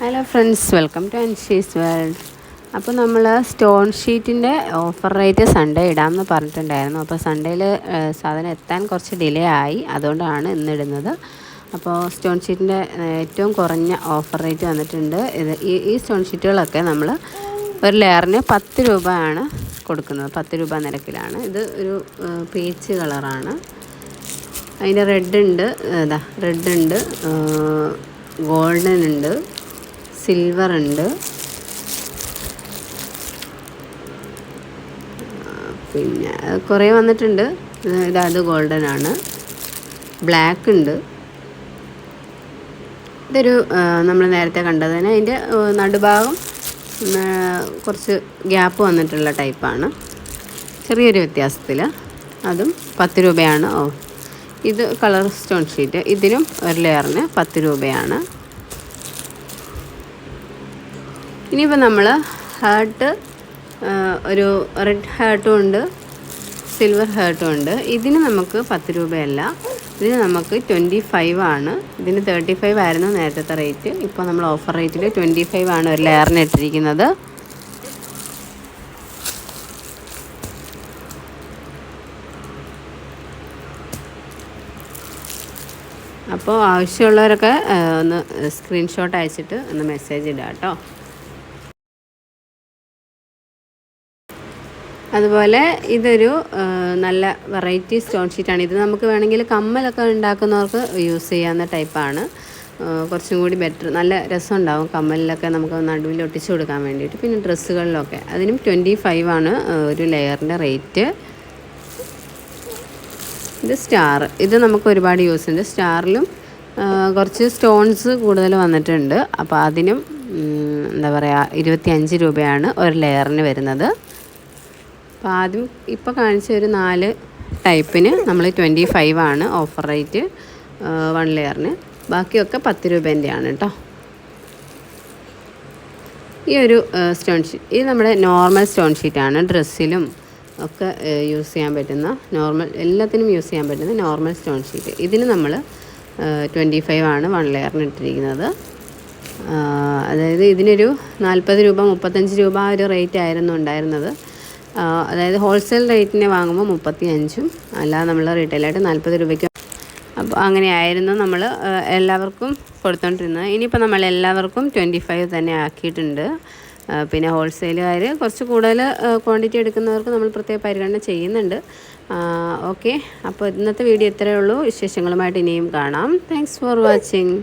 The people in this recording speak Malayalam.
Hello friends welcome to Anshi's world അപ്പോൾ നമ്മൾ സ്റ്റോൺ ഷീറ്റിന്റെ ഓഫർ റേറ്റ് സൺഡേ ഇടാമെന്ന് പറഞ്ഞിട്ടുണ്ടായിരുന്നു. അപ്പോൾ സൺഡേയിൽ സാധനം എത്താൻ കുറച്ച് ഡിലേ ആയി. അതുകൊണ്ടാണ് ഇന്നിടുന്നത് അപ്പോൾ സ്റ്റോൺ ഷീറ്റിന്റെ ഏറ്റവും കുറഞ്ഞ ഓഫർ റേറ്റ് വന്നിട്ടുണ്ട്. ഇത് ഈ ഈ സ്റ്റോൺ ഷീറ്റുകളൊക്കെ നമ്മൾ ഒരു ലെയറിന് പത്ത് രൂപയാണ് കൊടുക്കുന്നത്. പത്ത് രൂപ നിരക്കിലാണ്. ഇത് ഒരു പീച്ച് കളറാണ്. അതിന്റെ റെഡ് ഉണ്ട്. ഇതാ റെഡ് ഉണ്ട്. ഗോൾഡൻ ഉണ്ട്. സിൽവർ ഉണ്ട്. പിന്നെ കുറേ വന്നിട്ടുണ്ട്. ഇതത് ഗോൾഡൻ ആണ്. ബ്ലാക്ക് ഉണ്ട്. ഇതൊരു നമ്മൾ നേരത്തെ കണ്ടതിന് അതിന്റെ നടുഭാഗം കുറച്ച് ഗ്യാപ്പ് വന്നിട്ടുള്ള ടൈപ്പാണ് ചെറിയൊരു വ്യത്യാസത്തിൽ അതും പത്ത് രൂപയാണ്. ഓ ഇത് കളർ സ്റ്റോൺ ഷീറ്റ് ഇതിനും ഒരു ലെയറിന് പത്ത് രൂപയാണ്. ഇനിയിപ്പോൾ നമ്മൾ ഹാർട്ട് ഒരു റെഡ് ഹാർട്ടും ഉണ്ട് സിൽവർ ഹാർട്ടും ഉണ്ട്. ഇതിന് നമുക്ക് പത്ത് രൂപയല്ല. ഇതിന് നമുക്ക് ട്വന്റി ഫൈവ് ആണ്. ഇതിന് തേർട്ടി ഫൈവ് ആയിരുന്നു നേരത്തെ റേറ്റ് ഇപ്പോൾ നമ്മൾ ഓഫർ റേറ്റിൽ ട്വന്റി ഫൈവ് ആണ് ഒരു ലെയറിന് ഇട്ടിരിക്കുന്നത്. അപ്പോൾ ആവശ്യമുള്ളവരൊക്കെ ഒന്ന് സ്ക്രീൻഷോട്ട് അയച്ചിട്ട് ഒന്ന് മെസ്സേജ് ഇടാം കേട്ടോ അതുപോലെ ഇതൊരു നല്ല വെറൈറ്റി സ്റ്റോൺ ഷീറ്റാണ്. ഇത് നമുക്ക് വേണമെങ്കിൽ കമ്മലൊക്കെ ഉണ്ടാക്കുന്നവർക്ക് യൂസ് ചെയ്യാവുന്ന ടൈപ്പാണ്. കുറച്ചും കൂടി ബെറ്റർ. നല്ല രസമുണ്ടാവും കമ്മലിലൊക്കെ നമുക്ക് നടുവിൽ ഒട്ടിച്ചു കൊടുക്കാൻ വേണ്ടിയിട്ട്. പിന്നെ ഡ്രസ്സുകളിലൊക്കെ. അതിനും ട്വന്റി ഫൈവ് ആണ് ഒരു ലെയറിന്റെ റേറ്റ്. ഇത് സ്റ്റാർ. ഇത് നമുക്ക് ഒരുപാട് യൂസ് ഉണ്ട്. സ്റ്റാറിലും കുറച്ച് സ്റ്റോൺസ് കൂടുതൽ വന്നിട്ടുണ്ട്. അപ്പോൾ അതിനും എന്താ പറയുക ഇരുപത്തി അഞ്ച് രൂപയാണ് ഒരു ലെയറിന് വരുന്നത്. അപ്പോൾ ആദ്യം ഇപ്പോൾ കാണിച്ച ഒരു നാല് ടൈപ്പിന് നമ്മൾ ട്വന്റി ഫൈവ് ആണ് ഓഫർ റേറ്റ് വൺ ലെയറിന് ബാക്കിയൊക്കെ പത്ത് രൂപേന്റെയാണ് കേട്ടോ. ഈ ഒരു സ്റ്റോൺ ഷീറ്റ് ഇത് നമ്മുടെ നോർമൽ സ്റ്റോൺ ഷീറ്റാണ് ഡ്രസ്സിലും ഒക്കെ യൂസ് ചെയ്യാൻ പറ്റുന്ന നോർമൽ എല്ലാത്തിനും യൂസ് ചെയ്യാൻ പറ്റുന്ന നോർമൽ സ്റ്റോൺ ഷീറ്റ് ഇതിന് നമ്മൾ ട്വന്റി ഫൈവ് ആണ് വൺ ലെയറിന് ഇട്ടിരിക്കുന്നത്. അതായത് ഇതിനൊരു നാൽപ്പത് രൂപ മുപ്പത്തഞ്ച് രൂപ ഒരു റേറ്റ് ആയിരുന്നു ഉണ്ടായിരുന്നത്. അതായത് ഹോൾസെയിൽ റേറ്റിന് വാങ്ങുമ്പോൾ മുപ്പത്തി അഞ്ചും അല്ലാതെ നമ്മൾ റീറ്റെയിലായിട്ട് നാൽപ്പത് രൂപയ്ക്ക് അപ്പോൾ അങ്ങനെയായിരുന്നു നമ്മൾ എല്ലാവർക്കും കൊടുത്തോണ്ടിരുന്നത്. ഇനിയിപ്പോൾ നമ്മൾ എല്ലാവർക്കും ട്വന്റി ഫൈവ് തന്നെ ആക്കിയിട്ടുണ്ട്. പിന്നെ ഹോൾസെയിലുകാർ കുറച്ച് കൂടുതൽ ക്വാണ്ടിറ്റി എടുക്കുന്നവർക്ക് നമ്മൾ പ്രത്യേക പരിഗണന ചെയ്യുന്നുണ്ട്. ഓക്കെ അപ്പോൾ ഇന്നത്തെ വീഡിയോ ഇത്രയേ ഉള്ളൂ. വിശേഷങ്ങളുമായിട്ട് ഇനിയും കാണാം. Thanks for watching